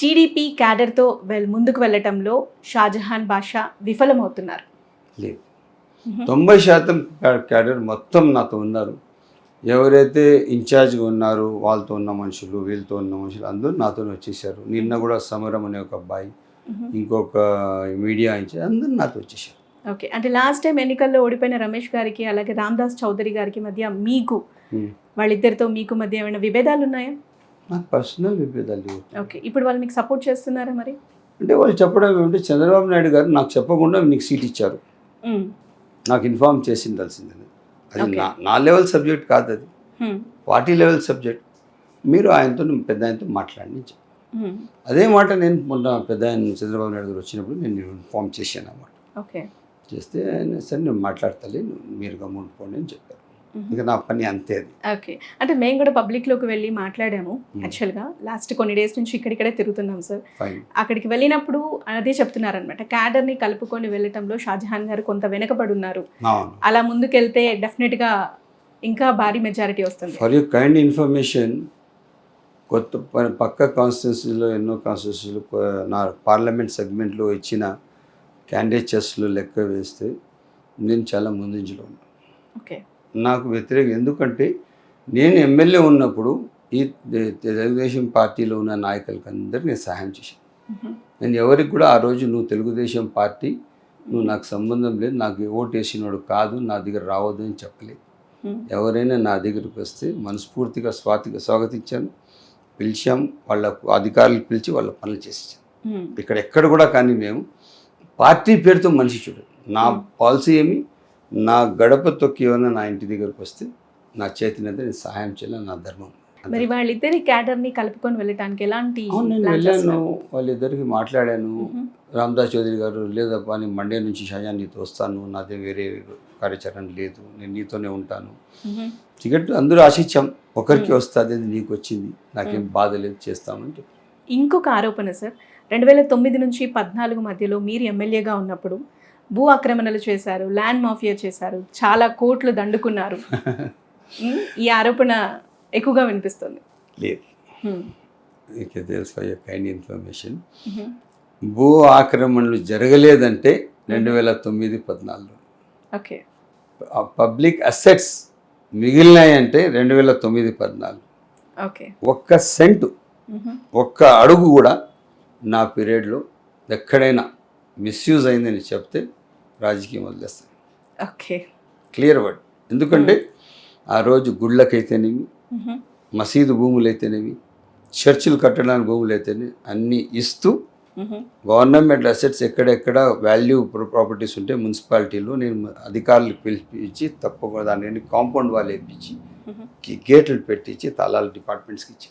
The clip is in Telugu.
టీడీపీ క్యాడర్తో వెల్ ముందుకు వెళ్ళటంలో షాజహాన్ బాషా విఫలమవుతున్నారు. లేదు. తొంభై శాతం క్యా- క్యాడర్ మొత్తం నాతో ఉన్నారు. ఎవరైతే ఇన్ఛార్జ్గా ఉన్నారో వాళ్ళతో ఉన్న మనుషులు వీళ్ళతో ఉన్న మనుషులు అందరూ నాతో వచ్చేసారు. నిన్న కూడా సమరం అనే ఒక అబ్బాయి ఇంకొక మీడియా ఇన్ఛార్జ్ అందరూ నాతో వచ్చేసారు. ఓకే. అంటే లాస్ట్ టైం ఎన్నికల్లో ఓడిపోయిన రమేష్ గారికి అలాగే రామ్దాస్ చౌదరి గారికి మధ్య మీకు. వాళ్ళిద్దరితో మీకు మధ్య ఏమైనా విభేదాలు ఉన్నాయా నాకు పర్సనల్ విభేదాలు లేవు ఓకే ఇప్పుడు వాళ్ళు మీకు సపోర్ట్ చేస్తున్నారా మరి అంటే వాళ్ళు చెప్పడం ఏమంటే చంద్రబాబు నాయుడు గారు నాకు చెప్పకుండా నీకు సీట్ ఇచ్చారు. నాకు ఇన్ఫార్మ్ చేసిండాల్సిందని అది. నా నా లెవెల్ సబ్జెక్ట్ కాదు అది. పార్టీ లెవెల్ సబ్జెక్ట్ మీరు ఆయనతో పెద్ద ఆయనతో మాట్లాడి. అదే మాట నేను మొన్న పెద్ద ఆయన చంద్రబాబు నాయుడు గారు వచ్చినప్పుడు నేను ఇన్ఫార్మ్ చేశాను అన్నమాట ఓకే చేస్తే ఆయన సరే నేను మాట్లాడతలే మీరు గమ్మున పోండి అని చెప్పారు. ఇంకా నా పని అంతే ఓకే అంటే మేము కూడా పబ్లిక్లోకి వెళ్ళి మాట్లాడాము. యాక్చువల్గా లాస్ట్ కొన్ని డేస్ నుంచి ఇక్కడిక్కడే తిరుగుతున్నాం సార్ అక్కడికి వెళ్ళినప్పుడు అదే చెప్తున్నారనమాట క్యాడర్ని కలుపుకొని వెళ్ళటంలో షాజహాన్ గారు కొంత వెనకబడి ఉన్నారు అలా ముందుకెళ్తే డెఫినెట్గా ఇంకా భారీ మెజారిటీ వస్తుంది. ఫర్ యూ కైండ్ ఇన్ఫర్మేషన్ కొత్త పక్క కాన్స్టిట్యున్సీలో ఎన్నో కాన్స్టిట్యున్సీలు నా పార్లమెంట్ సెగ్మెంట్లో ఇచ్చిన క్యాండిడేచర్స్లో లెక్క వేస్తే నేను చాలా ముందంజలో ఉన్నాను. ఓకే నాకు వ్యతిరేకం ఎందుకంటే నేను ఎమ్మెల్యే ఉన్నప్పుడు ఈ తెలుగుదేశం పార్టీలో ఉన్న నాయకులకి అందరికీ నేను సహాయం చేశాను. నేను ఎవరికి కూడా ఆ రోజు నువ్వు తెలుగుదేశం పార్టీ నువ్వు నాకు సంబంధం లేదు నాకు ఓటు వేసినోడు కాదు నా దగ్గర రావద్దు అని చెప్పలేదు. ఎవరైనా నా దగ్గరికి వస్తే మనస్ఫూర్తిగా స్వాతిగా స్వాగతించాను పిలిచాం వాళ్ళ అధికారులు పిలిచి వాళ్ళ పనులు మ్మ్. ఇక్కడ ఎక్కడ కూడా కానీ మేము పార్టీ పేరుతో మనిషి చూడదు నా. పాలసీ ఏమి నా గడప తొక్కి ఏమైనా నా ఇంటి దగ్గరకు వస్తే నా చేతినంతా నేను సహాయం చేయాలని నా ధర్మం. మరి వాళ్ళిద్దరి క్యాడర్ని కలుపుకొని వెళ్ళటానికి ఎలాంటి నేను వెళ్ళాను? వాళ్ళిద్దరికి మాట్లాడాను. రామదాస్ చౌదరి గారు లేదప్పా నేను మండే నుంచి షాజాన్ నీతో వస్తాను నాదే వేరే కార్యాచరణ లేదు నేను నీతోనే ఉంటాను. టికెట్ అందరూ ఆశించాం ఒకరికి. వస్తుంది నీకు వచ్చింది నాకేం. బాధ లేదు చేస్తామని చెప్పి ఇంకొక ఆరోపణ సార్ రెండు వేల తొమ్మిది నుంచి పద్నాలుగు మధ్యలో మీరు ఎమ్మెల్యేగా ఉన్నప్పుడు భూ ఆక్రమణలు చేశారు ల్యాండ్ మాఫియా చేశారు చాలా కోట్లు దండుకున్నారు. ఈ ఆరోపణ ఎక్కువగా వినిపిస్తుంది. లేదు. తెలుసు ఫర్ కైండ్ ఇన్ఫర్మేషన్. భూ ఆక్రమణలు జరగలేదంటే రెండు వేల తొమ్మిది పద్నాలుగు. ఓకే. పబ్లిక్ అసెట్స్ మిగిలినాయంటే రెండు వేల తొమ్మిది పద్నాలుగు. ఓకే. ఒక్క సెంటు. ఒక్క అడుగు కూడా నా పీరియడ్లో ఎక్కడైనా మిస్యూజ్ అయిందని చెప్తే రాజకీయం వదిలేస్తాను ఓకే క్లియర్ వర్డ్ ఎందుకంటే ఆ రోజు గుళ్ళకైతేనేమి. మసీదు భూములు అయితేనేమి చర్చిలు కట్టడానికి భూములు అయితేనేమి అన్నీ ఇస్తూ. గవర్నమెంట్ అసెట్స్ ఎక్కడెక్కడ వాల్యూ ప్రాపర్టీస్ ఉంటే మున్సిపాలిటీలో నేను అధికారులు పిలిపించి తప్పకుండా దాన్ని కాంపౌండ్ వాళ్ళు వేయించి. గేట్లు పెట్టించి తాళాలు డిపార్ట్మెంట్స్కి ఇచ్చి